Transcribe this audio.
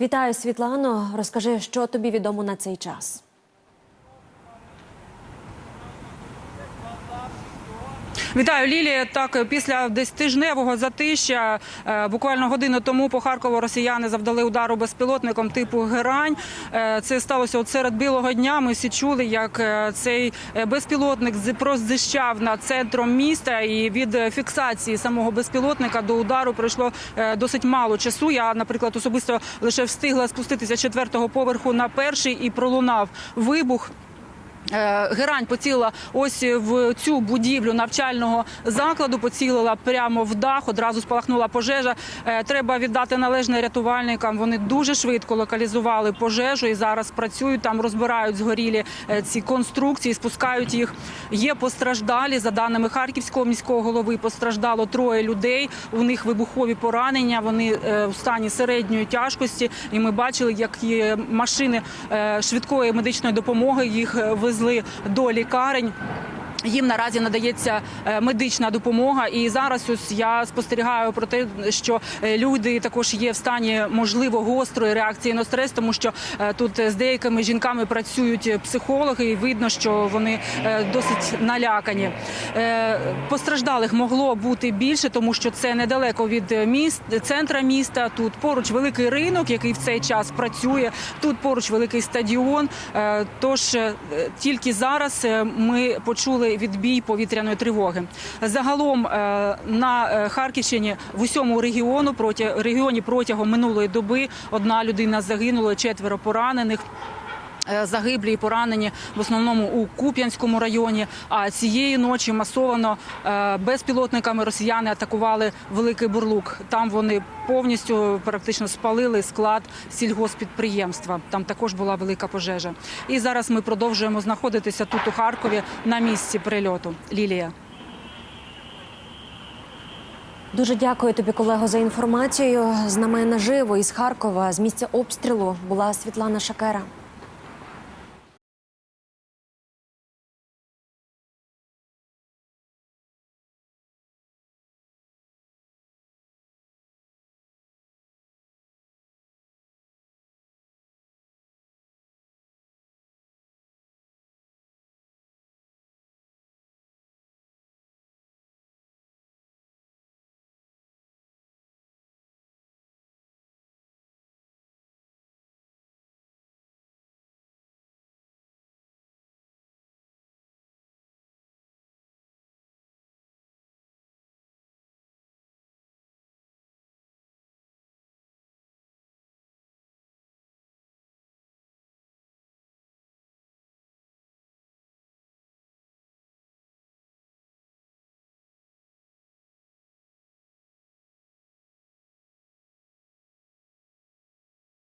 Вітаю, Світлано. Розкажи, що тобі відомо на цей час. Вітаю, Лілія. Так, після десь тижневого затища, е, буквально годину тому по Харкову росіяни завдали удару безпілотником типу Герань. Е, Це сталося от серед білого дня. Ми всі чули, як е, цей безпілотник прозищав над центром міста. І від фіксації самого безпілотника до удару пройшло досить мало часу. Я, наприклад, особисто лише встигла спуститися четвертого поверху на перший і пролунав вибух. Е, Герань поцілила ось в цю будівлю навчального закладу. Поцілила прямо в дах. Одразу спалахнула пожежа. Е, Треба віддати належне рятувальникам. Вони дуже швидко локалізували пожежу і зараз працюють там, розбирають згорілі е, ці конструкції, спускають їх. Є постраждалі за даними харківського міського голови. Постраждало троє людей. У них вибухові поранення. Вони у стані середньої тяжкості. І ми бачили, як машини швидкої медичної допомоги їх е, везли до лікарень. Їм наразі надається е, медична допомога, і зараз ось я спостерігаю про те, що е, люди також є в стані можливо гострої реакції на стрес, тому що е, тут з деякими жінками працюють психологи, і видно, що вони досить налякані. Постраждалих могло бути більше, тому що це недалеко від міст центра міста. Тут поруч великий ринок, який в цей час працює. Тут поруч великий стадіон. Тож тільки зараз ми почули відбій повітряної тривоги. Загалом е, на е, Харківщині в усьому регіону проти регіоні протягом минулої доби одна людина загинула, четверо поранених. Е, Загиблі і поранені в основному у Куп'янському районі. А цієї ночі масовано е, безпілотниками росіяни атакували великий бурлук. Там вони повністю практично спалили склад сільгоспідприємства. Там також була велика пожежа. І зараз ми продовжуємо знаходитися тут у Харкові на місці прильоту. Лілія. Дуже дякую тобі, колего, за інформацію. З нами наживо із Харкова з місця обстрілу була Світлана Шакера.